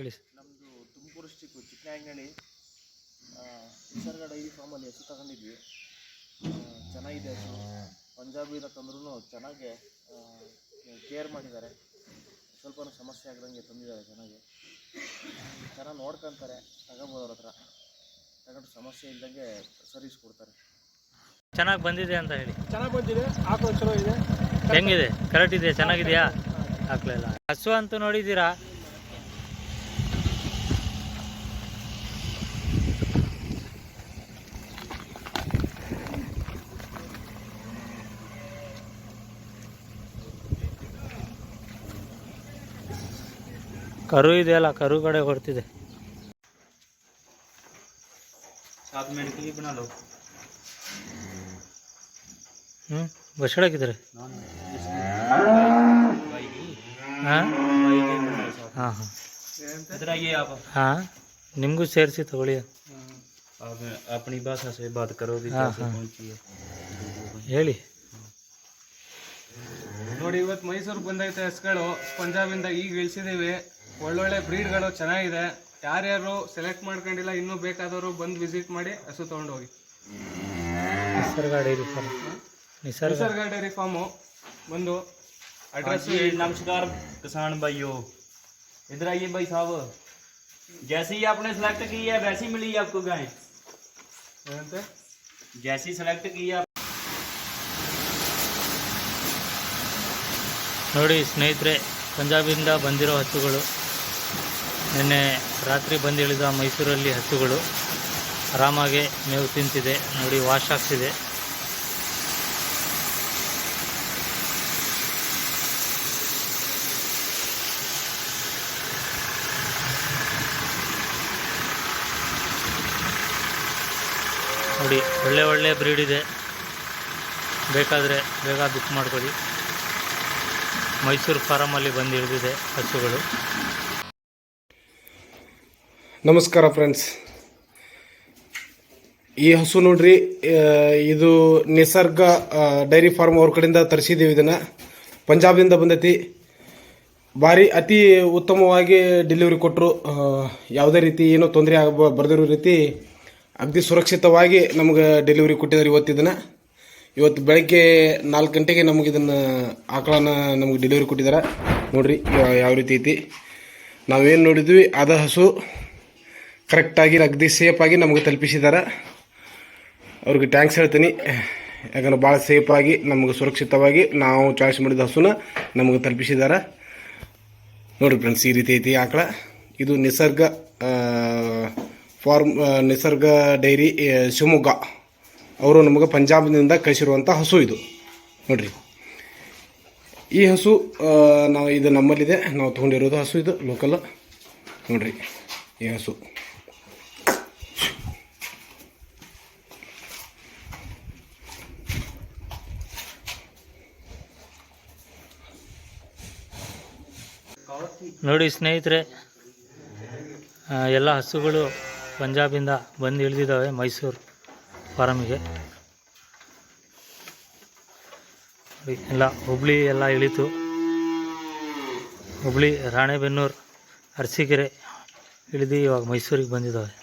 ಹೇಳಿ ನಮ್ಮದು Tumakuru district Chikkanayakanahalli Nisarga dairy ಫಾರ್ಮಲ್ಲಿ ಹಸು ತಗೊಂಡಿದ್ವಿ. ಚೆನ್ನಾಗಿದೆ ಹಸು ಪಂಜಾಬಿನ ತಂದ್ರೂ ಚೆನ್ನಾಗಿ ಕೇರ್ ಮಾಡಿದ್ದಾರೆ. ಸ್ವಲ್ಪ ಸಮಸ್ಯೆ ಆಗದಂಗೆ ತಂದಿದ್ದಾರೆ ಚೆನ್ನಾಗಿ. ಚೆನ್ನಾಗಿ ನೋಡ್ಕೊತಾರೆ ತಗೋಬೋದು ಅವ್ರ ಹತ್ರ. ತಗೊಂಡು ಸಮಸ್ಯೆ ಇಲ್ದಂಗೆ ಸರ್ವಿಸ್ ಕೊಡ್ತಾರೆ ಚೆನ್ನಾಗಿ ಬಂದಿದೆ ಅಂತ ಹೇಳಿ. ಚೆನ್ನಾಗಿ ಬಂದಿದೆ. ಆಕಳು ಚಲೋ ಇದೆ. ಹೆಂಗಿದೆ? ಕರೆಕ್ಟ್ ಇದೆಯಾ? ಚೆನ್ನಾಗಿದೆಯಾ? ಆಕಳೆಲ್ಲ ಹಸು ಅಂತೂ ನೋಡಿದ್ದೀರಾ? ಕರು ಇದೆಯಲ್ಲ ಕರು ಕಡೆ ಕೊಡ್ತಿದೆ सात मिनट के लिए बना लो ಹ್ಞೂ ಬಸ್ಸಡಾಕಿದ್ದಾರೆ ಹಾಂ ಹಾಂ ಹಾಂ इधर आइए आप ಹಾಂ ನಿಮಗೂ ಸೇರಿಸಿ ತಗೊಳ್ಳಿ आप अपनी भाषा से बात करो भी हाँ, कैसे हाँ। पहुंची है ಹೇಳಿ ನೋಡಿ ಇವತ್ತು ಮೈಸೂರಿಗೆ ಬಂದೈತೆ ಹಸ್ಗಳು ಪಂಜಾಬಿಂದ ಈಗ ಇಳಿಸಿದ್ದೀವಿ ಒಳ್ಳೊಳ್ಳೆ ಬ್ರೀಡ್ಗಳು ಚೆನ್ನಾಗಿದೆ ಯಾರ್ಯಾರು ಸೆಲೆಕ್ಟ್ ಮಾಡ್ಕೊಂಡಿಲ್ಲ ಇನ್ನೂ ಬೇಕಾದವರು ಬಂದು ವಿಸಿಟ್ ಮಾಡಿ ಹಸು ತೊಗೊಂಡೋಗಿ ನಿಸರ್ಗ dairy farm Nisarga Nisarga dairy farm ಬಂದು ಅಡ್ರೆಸ್ जी नमस्कार किसान भाइयों इधर आइए भाई साहब जैसे ही आपने सेलेक्ट की है वैसी मिली आपको गाय ಏನಂತೆ जैसी सेलेक्ट की है ನೋಡಿ ಸ್ನೇಹಿತರೆ ಪಂಜಾಬಿಂದ ಬಂದಿರೋ ಹಸುಗಳು ನಿನ್ನೆ ರಾತ್ರಿ ಬಂದಿಳಿದ ಮೈಸೂರಲ್ಲಿ ಹಸುಗಳು ಆರಾಮಾಗೆ ಮೇವು ತಿಂತಿದೆ, ನೋಡಿ ವಾಶ್ ಆಗ್ತಿದೆ. ನೋಡಿ, ಒಳ್ಳೆ ಒಳ್ಳೆ ಬ್ರೀಡ್ ಇದೆ. ಬೇಕಾದರೆ ಬೇಗ ಬುಕ್ ಮಾಡ್ಕೊಳ್ಳಿ. ಮೈಸೂರು ಫಾರಮಲ್ಲಿ ಬಂದು ಇಳಿದಿದೆ ಹಸುಗಳು. ನಮಸ್ಕಾರ ಫ್ರೆಂಡ್ಸ್ ಈ ಹಸು ನೋಡ್ರಿ ಇದು ನಿಸರ್ಗ ಡೈರಿ ಫಾರ್ಮ್ ಅವ್ರ ಕಡೆಯಿಂದ ತರಿಸಿದ್ದೀವಿ ಇದನ್ನು. ಪಂಜಾಬಿಂದ ಬಂದೈತಿ. ಭಾರಿ ಅತಿ ಉತ್ತಮವಾಗಿ ಡೆಲಿವರಿ ಕೊಟ್ಟರು ಯಾವುದೇ ರೀತಿ ಏನೋ ತೊಂದರೆ ಆಗ ಬರೆದಿರೋ ರೀತಿ ಅಗದಿ ಸುರಕ್ಷಿತವಾಗಿ ನಮಗೆ ಡೆಲಿವರಿ ಕೊಟ್ಟಿದ್ದಾರೆ ಇವತ್ತು ಇದನ್ನು. ಇವತ್ತು ಬೆಳಗ್ಗೆ ನಾಲ್ಕು ಗಂಟೆಗೆ ನಮಗೆ ಇದನ್ನು, ಆಕಳನ ನಮಗೆ ಡೆಲಿವರಿ ಕೊಟ್ಟಿದ್ದಾರೆ ನೋಡ್ರಿ ಯಾವ ರೀತಿ ಐತಿ. ನಾವೇನು ನೋಡಿದ್ವಿ, ಅದ ಹಸು. ಕರೆಕ್ಟಾಗಿ ಅಗದಿ ಸೇಫಾಗಿ ನಮಗೆ ತಲುಪಿಸಿದ್ದಾರೆ ಅವ್ರಿಗೆ ಟ್ಯಾಂಕ್ಸ್ ಹೇಳ್ತೀನಿ. ಯಾಕಂದ್ರೆ ಭಾಳ ಸೇಫಾಗಿ, ನಮಗೆ ಸುರಕ್ಷಿತವಾಗಿ ನಾವು ಚಾಯ್ಸ್ ಮಾಡಿದ ಹಸುನ ನಮಗೆ ತಲುಪಿಸಿದ್ದಾರೆ ನೋಡಿ ಫ್ರೆಂಡ್ಸ್ ಈ ರೀತಿ ಐತಿ ಆಕಳ. ಇದು ನಿಸರ್ಗ ಫಾರ್ಮ್ ನಿಸರ್ಗ ಡೈರಿ ಶಿವಮೊಗ್ಗ. ಅವರು ನಮಗೆ ಪಂಜಾಬ್ನಿಂದ ಕಳಿಸಿರುವಂಥ ಹಸು ಇದು. ನೋಡಿರಿ. ಈ ಹಸು ನಾವು ಇದು ನಮ್ಮಲ್ಲಿದೆ. ನಾವು ತೊಗೊಂಡಿರೋದು ಹಸು ಇದು ಲೋಕಲ್ ನೋಡಿರಿ, ಈ ಹಸು. ನೋಡಿ ಸ್ನೇಹಿತರೆ ಎಲ್ಲ ಹಸುಗಳು ಪಂಜಾಬಿಂದ ಬಂದು ಇಳಿದಿದ್ದಾವೆ ಮೈಸೂರು ಫಾರಮಿಗೆ. ಎಲ್ಲ ಹುಬ್ಳಿ ಎಲ್ಲ ಇಳಿತು. ಹುಬ್ಳಿ, ರಾಣೆಬೆನ್ನೂರು, ಅರಸೀಕೆರೆ ಇಳಿದು ಇವಾಗ ಮೈಸೂರಿಗೆ ಬಂದಿದ್ದಾವೆ.